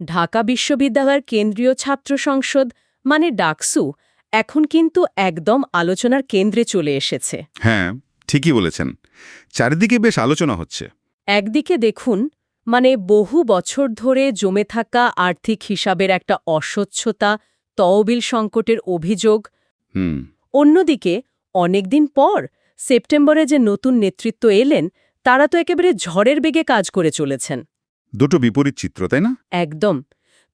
ঢাকা বিশ্ববিদ্যালয়ের কেন্দ্রীয় ছাত্র সংসদ মানে ডাকসু এখন কিন্তু একদম আলোচনার কেন্দ্রে চলে এসেছে। হ্যাঁ ঠিকই বলেছেন। চারিদিকে বেশ আলোচনা হচ্ছে। একদিকে দেখুন মানে বহু বছর ধরে জমে থাকা আর্থিক হিসাবের একটা অস্বচ্ছতা তহবিল সংকটের অভিযোগ। হুম। অন্যদিকে অনেকদিন পর সেপ্টেম্বরে যে নতুন নেতৃত্ব এলেন তারা তো একেবারে ঝড়ের বেগে কাজ করে চলেছেন। দুটো বিপরীত চিত্র তাই না? একদম।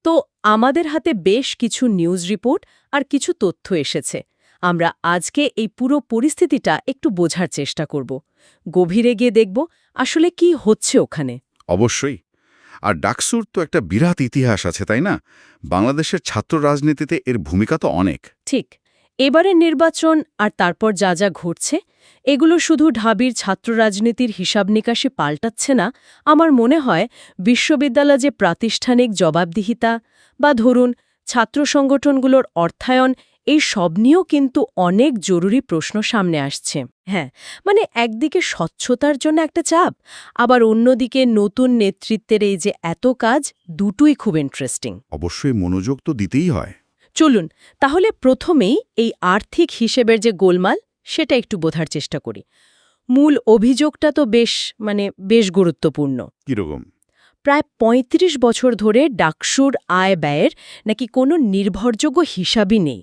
তো আমাদের হাতে বেশ কিছু নিউজ রিপোর্ট আর কিছু তথ্য এসেছে। আমরা আজকে এই পুরো পরিস্থিতিটা একটু বোঝার চেষ্টা করব। গভীরে গিয়ে দেখব আসলে কি হচ্ছে ওখানে। অবশ্যই। আর ডাকসুর তো একটা বিরাট ইতিহাস আছে তাই না? বাংলাদেশের ছাত্র রাজনীতিতে এর ভূমিকা তো অনেক। ঠিক। এবারে নির্বাচন আর তারপর যা যা ঘটছে, এগুলো শুধু ঢাবির ছাত্র রাজনীতির হিসাব নিকাশে পাল্টাচ্ছে না। আমার মনে হয় বিশ্ববিদ্যালয় যে প্রাতিষ্ঠানিক জবাবদিহিতা বা ধরুন ছাত্র সংগঠনগুলোর অর্থায়ন, এই সব নিয়েও কিন্তু অনেক জরুরি প্রশ্ন সামনে আসছে। হ্যাঁ মানে একদিকে স্বচ্ছতার জন্য একটা চাপ, আবার অন্যদিকে নতুন নেতৃত্বের এই যে এত কাজ, দুটোই খুব ইন্টারেস্টিং অবশ্যই মনোযোগ তো দিতেই হয়। চলুন তাহলে প্রথমেই এই আর্থিক হিসেবের যে গোলমাল সেটা একটু বোঝার চেষ্টা করি। মূল অভিযোগটা তো বেশ মানে বেশ গুরুত্বপূর্ণ। কীরকম? প্রায় ৩৫ বছর ধরে ডাকসুর আয় ব্যয়ের নাকি কোনো নির্ভরযোগ্য হিসাবই নেই।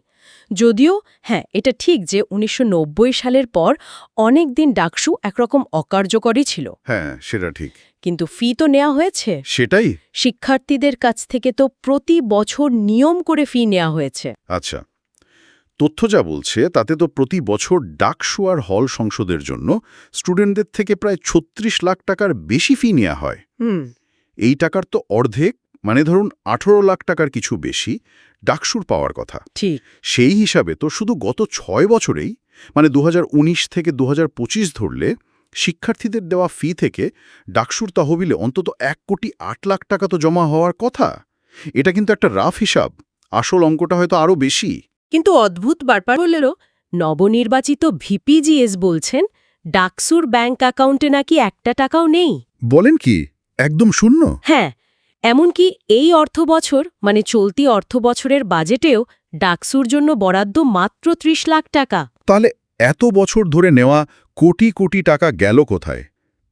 যদিও হ্যাঁ এটা ঠিক যে ১৯৯০ সালের পর অনেক দিন ডাকসু একরকম অকার্যকরই ছিল। হ্যাঁ সেটা ঠিক। কিন্তু ফি তো নেওয়া হয়েছে। সেটাই? শিক্ষার্থীদের কাছ থেকে তো প্রতি বছর নিয়ম করে ফি নেওয়া হয়েছে। আচ্ছা তথ্য যা বলছে তাতে তো প্রতি বছর ডাকসু আর হল সংসদের জন্য স্টুডেন্টদের থেকে প্রায় ছত্রিশ লাখ টাকার বেশি ফি নেওয়া হয়। হুম। এই টাকার তো অর্ধেক মানে ধরুন আঠেরো লাখ টাকার কিছু বেশি ডাকসুর পাওয়ার কথা। ঠিক। সেই হিসাবে তো শুধু গত ছয় বছরেই মানে দু হাজার উনিশ থেকে দু হাজার পঁচিশ ধরলে শিক্ষার্থীদের দেওয়া ফি থেকে ডাকসুর তহবিলে অন্তত এক কোটি আট লাখ টাকা তো জমা হওয়ার কথা। এটা কিন্তু একটা রাফ হিসাব আসল অঙ্কটা হয়তো আরও বেশি। কিন্তু অদ্ভুত ব্যাপার হলেও নবনির্বাচিত ভিপিজিএস বলছেন ডাকসুর ব্যাংক অ্যাকাউন্টে নাকি একটা টাকাও নেই। বলেন কি? একদম শূন্য? হ্যাঁ এমনকি এই অর্থবছর মানে চলতি অর্থবছরের বাজেটেও ডাকসুর জন্য বরাদ্দ মাত্র ত্রিশ লাখ টাকা। তাহলে এত বছর ধরে নেওয়া কোটি কোটি টাকা গেল কোথায়?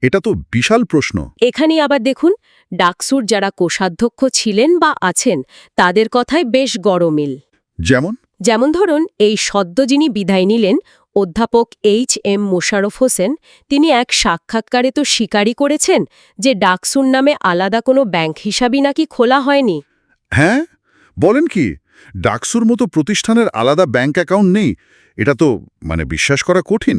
এটা তো বিশাল প্রশ্ন। এখানেই আবার দেখুন ডাকসুর যারা কোষাধ্যক্ষ ছিলেন বা আছেন তাদের কথায় বেশ গরমিল। যেমন? যেমন ধরুন এই সদ্য যিনি বিদায় নিলেন অধ্যাপক এইচ এম মোশারফ হোসেন তিনি এক সাক্ষাৎকারে তো স্বীকারই করেছেন যে ডাকসুর নামে আলাদা কোনো ব্যাংক হিসাবই নাকি খোলা হয়নি। হ্যাঁ? বলেন কি ডাকসুর মতো প্রতিষ্ঠানের আলাদা ব্যাংক অ্যাকাউন্ট নেই এটা তো মানে বিশ্বাস করা কঠিন।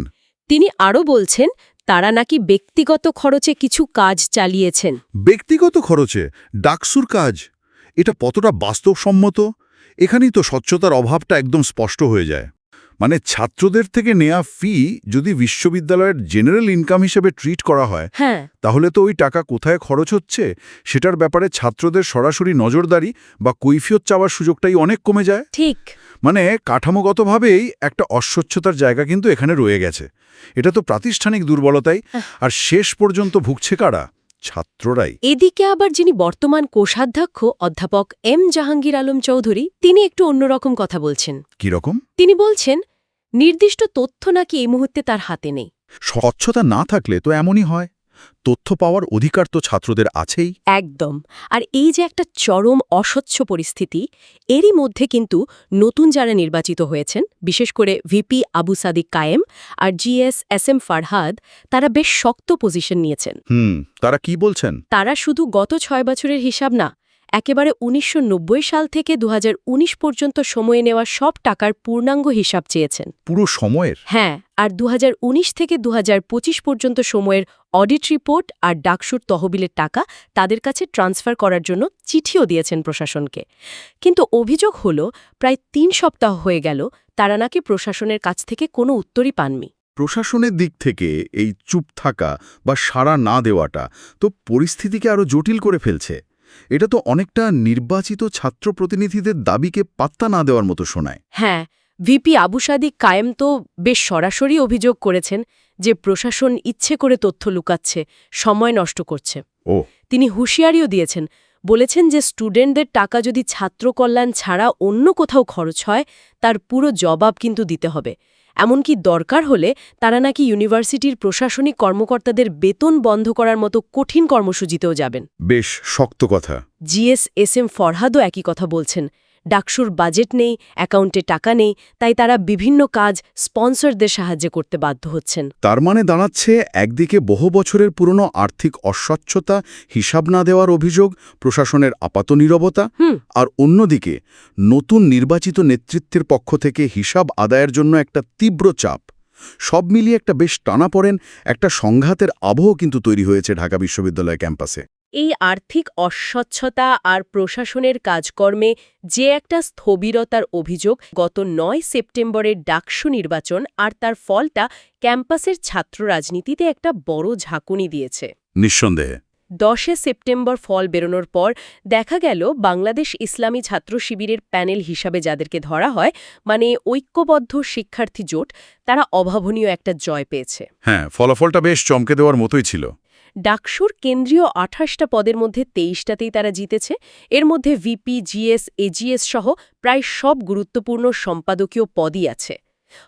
তিনি আরও বলছেন তারা নাকি ব্যক্তিগত খরচে কিছু কাজ চালিয়েছেন। ব্যক্তিগত খরচে? ডাকসুর কাজ? এটা কতটা বাস্তবসম্মত? এখানেই তো স্বচ্ছতার অভাবটা একদম স্পষ্ট হয়ে যায়। মানে ছাত্রদের থেকে নেয়া ফি যদি বিশ্ববিদ্যালয়ের জেনারেল ইনকাম হিসেবে ট্রিট করা হয় হ্যাঁ। তাহলে তো ওই টাকা কোথায় খরচ হচ্ছে? সেটার ব্যাপারে ছাত্রদের সরাসরি নজরদারি বা কৈফিয়ত চাওয়ার সুযোগটাই অনেক কমে যায়। ঠিক। মানে কাঠামোগতভাবেই একটা অস্বচ্ছতার জায়গা কিন্তু এখানে রয়ে গেছে। এটা তো প্রাতিষ্ঠানিক দুর্বলতাই। আর শেষ পর্যন্ত ভুগছে কারা? ছাত্ররাই। এদিকে আবার যিনি বর্তমান কোষাধ্যক্ষ অধ্যাপক এম জাহাঙ্গীর আলম চৌধুরী তিনি একটু অন্যরকম কথা বলছেন। কীরকম? তিনি বলছেন নির্দিষ্ট তথ্য নাকি এই মুহূর্তে তার হাতে নেই। স্বচ্ছতা না থাকলে তো এমনই হয়। তথ্য পাওয়ার অধিকার তো ছাত্রদের আছেই। একদম। আর এই যে একটা চরম অস্বচ্ছ পরিস্থিতি এরই মধ্যে কিন্তু নতুন যারা নির্বাচিত হয়েছেন বিশেষ করে ভিপি আবু সাদিক কায়েম আর জিএস এস এম ফারহাদ তারা বেশ শক্ত পজিশন নিয়েছেন। হুম তারা কি বলছেন? তারা শুধু গত ছয় বছরের হিসাব না একেবারে উনিশশো নব্বই সাল থেকে দু হাজার উনিশ পর্যন্ত সময়ে নেওয়া সব টাকার পূর্ণাঙ্গ হিসাব চেয়েছেন। পুরো সময়ের? হ্যাঁ আর দু হাজার উনিশ থেকে দু হাজার পঁচিশ পর্যন্ত সময়ের অডিট রিপোর্ট আর ডাকসুর তহবিলের টাকা তাদের কাছে ট্রান্সফার করার জন্য চিঠিও দিয়েছেন প্রশাসনকে। কিন্তু অভিযোগ হল প্রায় তিন সপ্তাহ হয়ে গেল তারা নাকি প্রশাসনের কাছ থেকে কোনো উত্তরই পাননি। প্রশাসনের দিক থেকে এই চুপ থাকা বা সাড়া না দেওয়াটা তো পরিস্থিতিকে আরও জটিল করে ফেলছে। এটা তো অনেকটা নির্বাচিত ছাত্র প্রতিনিধিদের দাবিকে পাত্তা না দেওয়ার মতো শোনায়। হ্যাঁ ভিপি আবু সাদিক কায়েম তো বেশ সরাসরি অভিযোগ করেছেন যে প্রশাসন ইচ্ছে করে তথ্য লুকাচ্ছে সময় নষ্ট করছে। ও। তিনি হুঁশিয়ারিও দিয়েছেন বলেছেন যে স্টুডেন্টদের টাকা যদি ছাত্র কল্যাণ ছাড়া অন্য কোথাও খরচ হয় তার পুরো জবাব কিন্তু দিতে হবে। এমনকি দরকার হলে তারা নাকি ইউনিভার্সিটির প্রশাসনিক কর্মকর্তাদের বেতন বন্ধ করার মতো কঠিন কর্মসূচিতেও যাবেন। বেশ শক্ত কথা। জিএস এস এম ফরহাদও একই কথা বলছেন। ডাকসুর বাজেট নেই অ্যাকাউন্টে টাকা নেই তাই তারা বিভিন্ন কাজ স্পন্সরদের সাহায্যে করতে বাধ্য হচ্ছেন। তার মানে দাঁড়াচ্ছে একদিকে বহু বছরের পুরনো আর্থিক অস্বচ্ছতা হিসাব না দেওয়ার অভিযোগ প্রশাসনের আপাত নীরবতা আর অন্যদিকে নতুন নির্বাচিত নেতৃত্বের পক্ষ থেকে হিসাব আদায়ের জন্য একটা তীব্র চাপ। সব মিলিয়ে একটা বেশ টানাপড়েন একটা সংঘাতের আবহ কিন্তু তৈরি হয়েছে ঢাকা বিশ্ববিদ্যালয় ক্যাম্পাসে। এই আর্থিক অস্বচ্ছতা আর প্রশাসনের কাজকর্মে যে একটা স্থবিরতার অভিযোগ গত নয় সেপ্টেম্বরের ডাকসু নির্বাচন আর তার ফলটা ক্যাম্পাসের ছাত্র রাজনীতিতে একটা বড় ঝাঁকুনি দিয়েছে। নিঃসন্দেহে। দশে সেপ্টেম্বর ফল বেরোনোর পর দেখা গেল বাংলাদেশ ইসলামী ছাত্র শিবিরের প্যানেল হিসাবে যাদেরকে ধরা হয় মানে ঐক্যবদ্ধ শিক্ষার্থী জোট তারা অভাবনীয় একটা জয় পেয়েছে। হ্যাঁ ফলাফলটা বেশ চমকে দেওয়ার মতোই ছিল। ডাকসুর কেন্দ্রীয় আঠাশটা পদের মধ্যে তেইশটাতেই তারা জিতেছে। এর মধ্যে ভিপি জিএস এজিএস সহ প্রায় সব গুরুত্বপূর্ণ সম্পাদকীয় পদই আছে।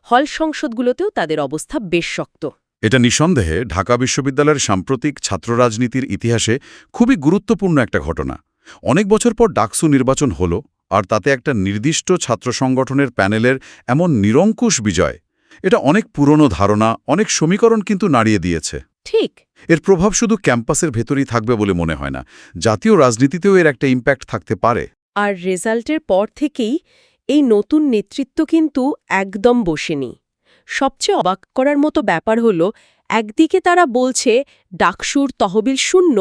হল সংসদগুলোতেও তাদের অবস্থা বেশ শক্ত। এটা নিঃসন্দেহে ঢাকা বিশ্ববিদ্যালয়ের সাম্প্রতিক ছাত্র রাজনীতির ইতিহাসে খুবই গুরুত্বপূর্ণ একটা ঘটনা। অনেক বছর পর ডাকসু নির্বাচন হল আর তাতে একটা নির্দিষ্ট ছাত্র সংগঠনের প্যানেলের এমন নিরঙ্কুশ বিজয় এটা অনেক পুরনো ধারণা অনেক সমীকরণ কিন্তু নাড়িয়ে দিয়েছে। ঠিক। এর প্রভাব শুধু ক্যাম্পাসের ভেতরেই থাকবে বলে মনে হয় না। জাতীয় রাজনীতিতেও এর একটা ইম্প্যাক্ট থাকতে পারে। আর রেজাল্টের পর থেকেই এই নতুন নেতৃত্ব কিন্তু একদম বসেনি। সবচেয়ে অবাক করার মতো ব্যাপার হল একদিকে তারা বলছে ডাকসুর তহবিল শূন্য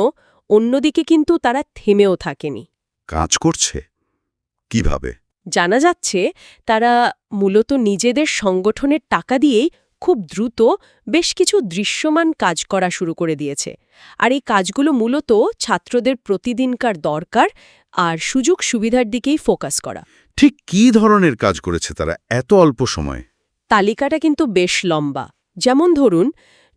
অন্যদিকে কিন্তু তারা থেমেও থাকেনি। কাজ করছে? কীভাবে? জানা যাচ্ছে তারা মূলত নিজেদের সংগঠনের টাকা দিয়েই খুব দ্রুত বেশ কিছু দৃশ্যমান কাজ করা শুরু করে দিয়েছে। আর এই কাজগুলো মূলত ছাত্রদের প্রতিদিনকার দরকার আর সুযোগ সুবিধার দিকেই ফোকাস করা। ঠিক কী ধরনের কাজ করেছে তারা এত অল্প সময়? তালিকাটা কিন্তু বেশ লম্বা। যেমন ধরুন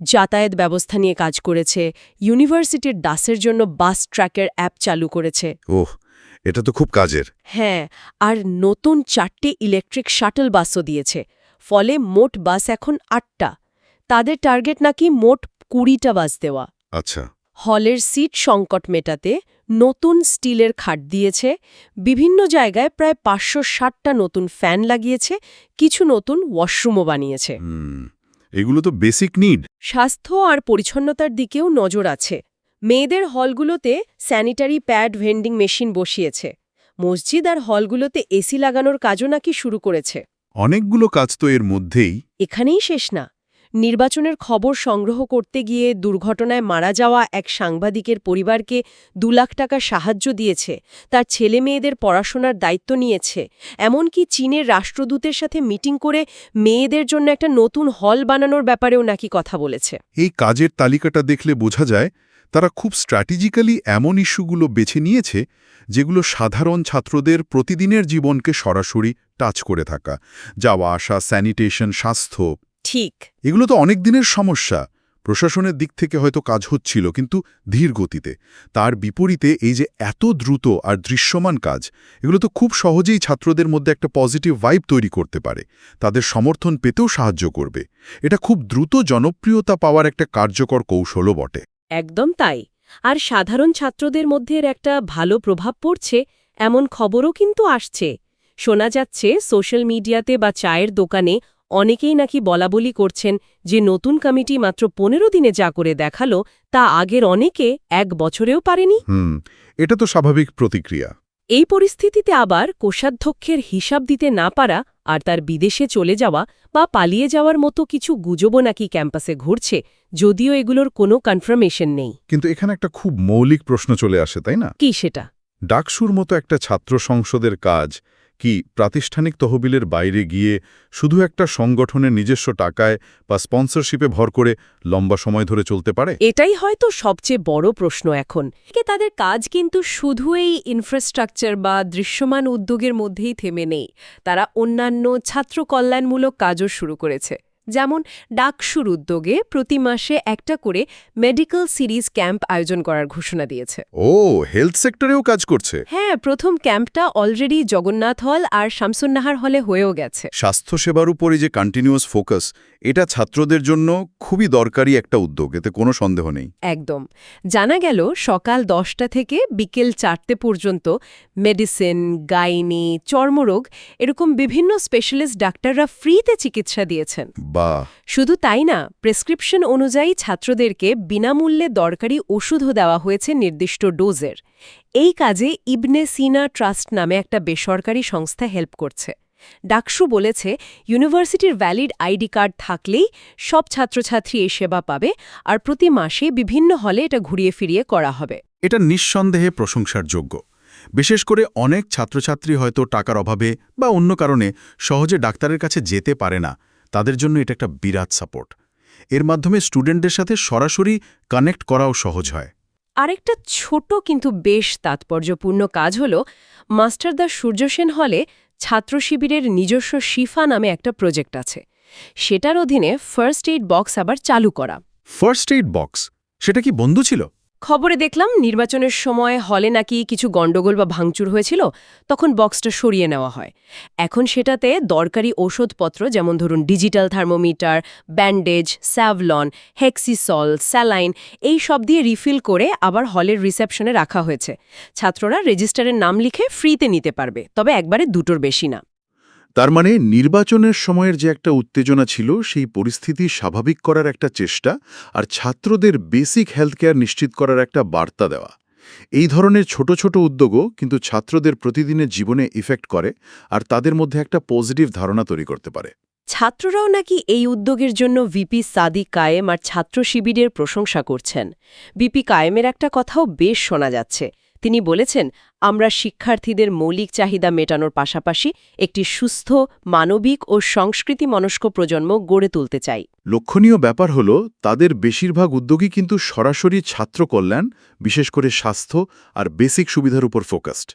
যাতায়াত ব্যবস্থা নিয়ে কাজ করেছে ইউনিভার্সিটির দাসের জন্য বাস ট্র্যাকের অ্যাপ চালু করেছে। ওহ এটা তো খুব কাজের। হ্যাঁ আর নতুন চারটে ইলেকট্রিক শাটল বাসও দিয়েছে। ফলে মোট বাস এখন আটটা। তাদের টার্গেট নাকি মোট কুড়িটা বাস দেওয়া। আচ্ছা। হলের সিট সংকট মেটাতে নতুন স্টিলের খাট দিয়েছে। বিভিন্ন জায়গায় প্রায় পাঁচশো ষাটটা নতুন ফ্যান লাগিয়েছে। কিছু নতুন ওয়াশরুমও বানিয়েছে। এগুলো তো বেসিক নিড। স্বাস্থ্য আর পরিচ্ছন্নতার দিকেও নজর আছে। মেয়েদের হলগুলোতে স্যানিটারি প্যাড ভেন্ডিং মেশিন বসিয়েছে। মসজিদ আর হলগুলোতে এসি লাগানোর কাজও নাকি শুরু করেছে। অনেকগুলো কাজ তো এর মধ্যেই। এখানেই শেষ না। নির্বাচনের খবর সংগ্রহ করতে গিয়ে দুর্ঘটনায় মারা যাওয়া এক সাংবাদিকের পরিবারকে দু লাখ টাকা সাহায্য দিয়েছে। তার ছেলে মেয়েদের পড়াশোনার দায়িত্ব নিয়েছে। এমনকি চীনের রাষ্ট্রদূতের সাথে মিটিং করে মেয়েদের জন্য একটা নতুন হল বানানোর ব্যাপারেও নাকি কথা বলেছে। এই কাজের তালিকাটা দেখলে বোঝা যায় তারা খুব স্ট্র্যাটেজিক্যালি এমন ইস্যুগুলো বেছে নিয়েছে যেগুলো সাধারণ ছাত্রদের প্রতিদিনের জীবনকে সরাসরি টাচ করে থাকা। যাওয়া আসা স্যানিটেশন স্বাস্থ্য। ঠিক। এগুলো তো অনেক দিনের সমস্যা। প্রশাসনের দিক থেকে হয়তো কাজ হচ্ছিল কিন্তু ধীর গতিতে। তার বিপরীতে এই যে এত দ্রুত আর দৃশ্যমান কাজ এগুলো তো খুব সহজেই ছাত্রদের মধ্যে একটা পজিটিভ ভাইব তৈরি করতে পারে। তাদের সমর্থন পেতেও সাহায্য করবে। এটা খুব দ্রুত জনপ্রিয়তা পাওয়ার একটা কার্যকর কৌশলও বটে। একদম তাই। আর সাধারণ ছাত্রদের মধ্যে একটা ভালো প্রভাব পড়ছে, এমন খবরও কিন্তু আসছে। শোনা যাচ্ছে, সোশ্যাল মিডিয়াতে বা চায়ের দোকানে অনেকেই নাকি বলাবলি করছেন যে নতুন কমিটি মাত্র পনেরো দিনে যা করে দেখাল, তা আগের অনেকে এক বছরেও পারেনি। এটা তো স্বাভাবিক প্রতিক্রিয়া। এই পরিস্থিতিতে আবার কোষাধ্যক্ষের হিসাব দিতে না পারা আর তার বিদেশে চলে যাওয়া বা পালিয়ে যাওয়ার মতো কিছু গুজবও নাকি ক্যাম্পাসে ঘুরছে যদিও এগুলোর কোনো কনফার্মেশন নেই। কিন্তু এখানে একটা খুব মৌলিক প্রশ্ন চলে আসে তাই না? কি সেটা? ডাকসুর মতো একটা ছাত্র সংসদের কাজ কি প্রাতিষ্ঠানিক তহবিলের বাইরে গিয়ে শুধু একটা সংগঠনের নিজস্ব টাকায় বা স্পন্সরশিপে ভর করে লম্বা সময় ধরে চলতে পারে? এটাই হয়তো সবচেয়ে বড় প্রশ্ন এখন। কে তাদের কাজ কিন্তু শুধু এই ইনফ্রাস্ট্রাকচার বা দৃশ্যমান উদ্যোগের মধ্যেই থেমে নেই। তারা অন্যান্য ছাত্র কল্যাণমূলক কাজও শুরু করেছে। যেমন ডাকসুর উদ্যোগে প্রতি মাসে একটা করে মেডিকেল সিরিজ ক্যাম্প আয়োজন করার ঘোষণা দিয়েছে। ও হেলথ সেক্টরেও কাজ করছে? হ্যাঁ প্রথম ক্যাম্পটা অলরেডি জগন্নাথ হল আর শামসুন্নাহার হলে হয়েও গেছে। স্বাস্থ্যসেবার উপরে যে কন্টিনিউয়াস ফোকাস এটা ছাত্রদের জন্য খুবই দরকারি একটা উদ্যোগ এতে কোনো সন্দেহ নেই। একদম। জানা গেল সকাল দশটা থেকে বিকেল চারটে পর্যন্ত মেডিসিন গাইনি চর্মরোগ এরকম বিভিন্ন স্পেশালিস্ট ডাক্তাররা ফ্রিতে চিকিৎসা দিয়েছেন। বা শুধু তাই না প্রেসক্রিপশন অনুযায়ী ছাত্রদেরকে বিনামূল্যে দরকারি ওষুধও দেওয়া হয়েছে নির্দিষ্ট ডোজের। এই কাজে ইবনে সিনা ট্রাস্ট নামে একটা বেসরকারি সংস্থা হেল্প করছে। ডাকসু বলেছে ইউনিভার্সিটির ভ্যালিড আইডি কার্ড থাকলেই সব ছাত্রছাত্রী এই সেবা পাবে আর প্রতি মাসে বিভিন্ন হলে এটা ঘুরিয়ে ফিরিয়ে করা হবে। এটা নিঃসন্দেহে প্রশংসার যোগ্য। বিশেষ করে অনেক ছাত্রছাত্রী হয়তো টাকার অভাবে বা অন্য কারণে সহজে ডাক্তারের কাছে যেতে পারে না। তাদের জন্য এটা একটা বিরাট সাপোর্ট। এর মাধ্যমে স্টুডেন্টদের সাথে সরাসরি কানেক্ট করাও সহজ হয়। আরেকটা ছোট কিন্তু বেশ তাৎপর্যপূর্ণ কাজ হল মাস্টারদা সূর্যসেন হলে ছাত্র শিবিরের নিজস্ব শিফা নামে একটা প্রজেক্ট আছে। সেটার অধীনে ফার্স্ট এইড বক্স আবার চালু করা। ফার্স্ট এইড বক্স সেটা কি বন্ধু ছিল? খবরে দেখলাম নির্বাচনের সময় হলে নাকি কিছু গণ্ডগোল বা ভাঙচুর হয়েছিল, তখন বক্সটা সরিয়ে নেওয়া হয়। এখন সেটাতে দরকারি ওষুধপত্র যেমন ধরুন digital thermometer, bandage, Savlon, Hexisol, saline, এই সব দিয়ে রিফিল করে আবার হলের রিসেপশনে রাখা হয়েছে। ছাত্ররা রেজিস্টারের নাম লিখে ফ্রিতে নিতে পারবে, তবে একবারে দুটোর বেশি না। তার মানে নির্বাচনের সময়ের যে একটা উত্তেজনা ছিল, সেই পরিস্থিতি স্বাভাবিক করার একটা চেষ্টা আর ছাত্রদের বেসিক হেলথ কেয়ার নিশ্চিত করার একটা বার্তা দেওয়া। এই ধরনের ছোট ছোট উদ্যোগও কিন্তু ছাত্রদের প্রতিদিনের জীবনে ইফেক্ট করে আর তাদের মধ্যে একটা পজিটিভ ধারণা তৈরি করতে পারে। ছাত্ররাও নাকি এই উদ্যোগের জন্য ভিপি সাদি কায়েম আর ছাত্র শিবিরের প্রশংসা করছেন। ভিপি কায়েমের একটা কথাও বেশ শোনা যাচ্ছে। তিনি বলেছেন, আমরা শিক্ষার্থীদের মৌলিক চাহিদা মেটানোর পাশাপাশি একটি সুস্থ, মানবিক ও সংস্কৃতি মনস্ক প্রজন্ম গড়ে তুলতে চাই। লক্ষণীয় ব্যাপার হল, তাদের বেশিরভাগ উদ্যোগই কিন্তু সরাসরি ছাত্র কল্যাণ, বিশেষ করে স্বাস্থ্য আর বেসিক সুবিধার উপর ফোকাসড।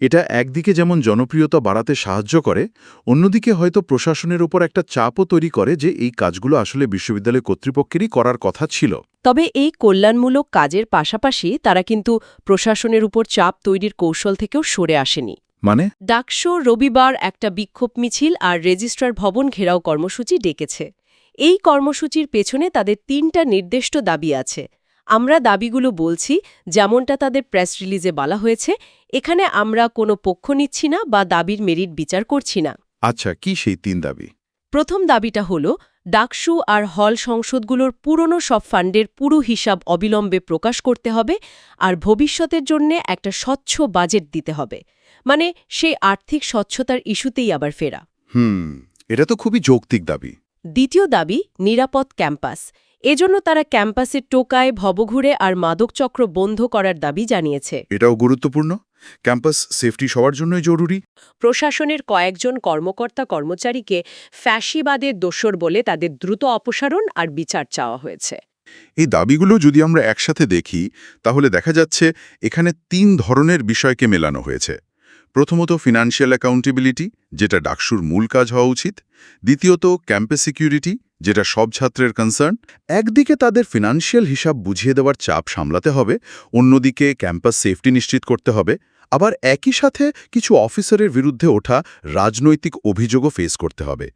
এটা একদিকে যেমন জনপ্রিয়তা বাড়াতে সাহায্য করে অন্যদিকে হয়তো প্রশাসনের উপর একটা চাপও তৈরি করে যে এই কাজগুলো আসলে বিশ্ববিদ্যালয় কর্তৃপক্ষেরই করার কথা ছিল। তবে এই কল্যাণমূলক কাজের পাশাপাশি তারা কিন্তু প্রশাসনের উপর চাপ তৈরির কৌশল থেকেও সরে আসেনি। মানে? ডাকশো রবিবার একটা বিক্ষোভ মিছিল আর রেজিস্ট্রার ভবন ঘেরাও কর্মসূচি ডেকেছে। এই কর্মসূচির পেছনে তাদের তিনটা নির্দিষ্ট দাবি আছে। আমরা দাবিগুলো বলছি যেমনটা তাদের প্রেস রিলিজে বলা হয়েছে এখানে আমরা কোনো পক্ষ নিচ্ছি না বা দাবির মেরিট বিচার করছি না। আচ্ছা কি সেই তিন দাবি? প্রথম দাবিটা হল ডাকসু আর হল সংসদগুলোর পুরনো সব ফান্ডের পুরো হিসাব অবিলম্বে প্রকাশ করতে হবে আর ভবিষ্যতের জন্য একটা স্বচ্ছ বাজেট দিতে হবে। মানে সেই আর্থিক স্বচ্ছতার ইস্যুতেই আবার ফেরা। হুম এটা তো খুবই যৌক্তিক দাবি। দ্বিতীয় দাবি নিরাপদ ক্যাম্পাস। এজন্য তারা ক্যাম্পাসের টোকায় ভবঘুরে আর মাদকচক্র বন্ধ করার দাবি জানিয়েছে। এটাও গুরুত্বপূর্ণ? ক্যাম্পাস সেফটি সবার জন্যই জরুরি? প্রশাসনের কয়েকজন কর্মকর্তা কর্মচারীকে ফ্যাসিবাদের দোসর বলে তাদের দ্রুত অপসারণ আর বিচার চাওয়া হয়েছে। এই দাবিগুলো যদি আমরা একসাথে দেখি তাহলে দেখা যাচ্ছে এখানে তিন ধরনের বিষয়কে মেলানো হয়েছে। প্রথমত ফিনান্সিয়াল অ্যাকাউন্টেবিলিটি যেটা ডাকসুর মূল কাজ হওয়া উচিত। দ্বিতীয়ত ক্যাম্পাস সিকিউরিটি যেটা সব ছাত্রের কনসার্ন একদিকে তাদের ফিনান্সিয়াল হিসাব বুঝিয়ে দেওয়ার চাপ সামলাতে হবে, অন্যদিকে ক্যাম্পাস সেফটি নিশ্চিত করতে হবে। আবার একই সাথে কিছু অফিসারের বিরুদ্ধে ওঠা রাজনৈতিক অভিযোগও ফেস করতে হবে।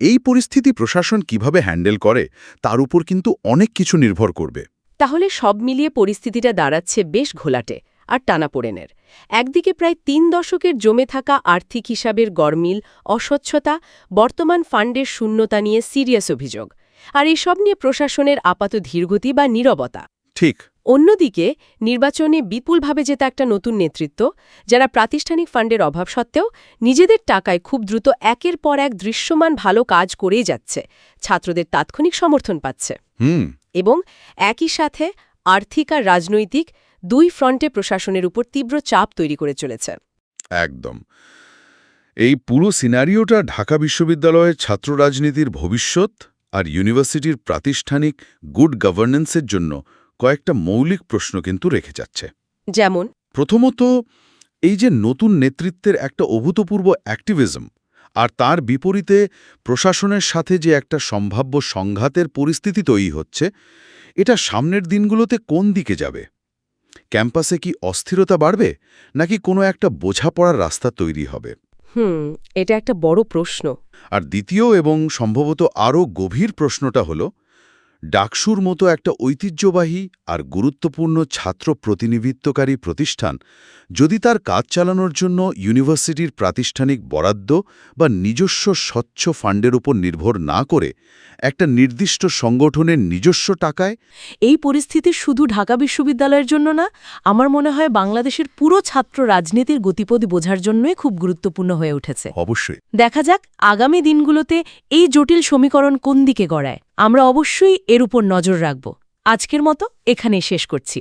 এই পরিস্থিতি প্রশাসন কীভাবে হ্যান্ডেল করে, তার উপর কিন্তু অনেক কিছু নির্ভর করবে। তাহলে সব মিলিয়ে পরিস্থিতিটা দাঁড়াচ্ছে বেশ ঘোলাটে আর টানাপোড়েনের। একদিকে প্রায় তিন দশকের জমে থাকা আর্থিক হিসাবের গরমিল অস্বচ্ছতা বর্তমান ফান্ডের শূন্যতা নিয়ে সিরিয়াস অভিযোগ আর এসব নিয়ে প্রশাসনের আপাত ধীরগতি বা নীরবতা। ঠিক। অন্যদিকে নির্বাচনে বিপুলভাবে যেটা একটা নতুন নেতৃত্ব যারা প্রাতিষ্ঠানিক ফান্ডের অভাব সত্ত্বেও নিজেদের টাকায় খুব দ্রুত একের পর এক দৃশ্যমান ভালো কাজ করেই যাচ্ছে ছাত্রদের তাৎক্ষণিক সমর্থন পাচ্ছে। হুম। এবং একই সাথে আর্থিক আর রাজনৈতিক দুই ফ্রন্টে প্রশাসনের উপর তীব্র চাপ তৈরি করে চলেছে। একদম। এই পুরো সিনারিওটা ঢাকা বিশ্ববিদ্যালয়ের ছাত্র রাজনীতির ভবিষ্যৎ আর ইউনিভার্সিটির প্রাতিষ্ঠানিক গুড গভর্নেন্সের জন্য কয়েকটা মৌলিক প্রশ্ন কিন্তু রেখে যাচ্ছে। যেমন? প্রথমত এই যে নতুন নেতৃত্বের একটা অভূতপূর্ব অ্যাক্টিভিজম আর তার বিপরীতে প্রশাসনের সাথে যে একটা সম্ভাব্য সংঘাতের পরিস্থিতি তৈরি হচ্ছে এটা সামনের দিনগুলোতে কোন দিকে যাবে? ক্যাম্পাসে কি অস্থিরতা বাড়বে নাকি কোনো একটা বোঝাপড়ার রাস্তা তৈরি হবে? হুম এটা একটা বড় প্রশ্ন। আর দ্বিতীয় এবং সম্ভবত আরও গভীর প্রশ্নটা হল ডাকসুর মতো একটা ঐতিহ্যবাহী আর গুরুত্বপূর্ণ ছাত্র প্রতিনিধিত্বকারী প্রতিষ্ঠান যদি তার কাজ চালানোর জন্য ইউনিভার্সিটির প্রাতিষ্ঠানিক বরাদ্দ বা নিজস্ব স্বচ্ছ ফান্ডের উপর নির্ভর না করে একটা নির্দিষ্ট সংগঠনের নিজস্ব টাকায়? এই পরিস্থিতি শুধু ঢাকা বিশ্ববিদ্যালয়ের জন্য না আমার মনে হয় বাংলাদেশের পুরো ছাত্র রাজনীতির গতিপথ বোঝার জন্যই খুব গুরুত্বপূর্ণ হয়ে উঠেছে। অবশ্যই। দেখা যাক আগামী দিনগুলোতে এই জটিল সমীকরণ কোন দিকে গড়ায়। আমরা অবশ্যই এর উপর নজর রাখব। আজকের মতো এখানেই শেষ করছি।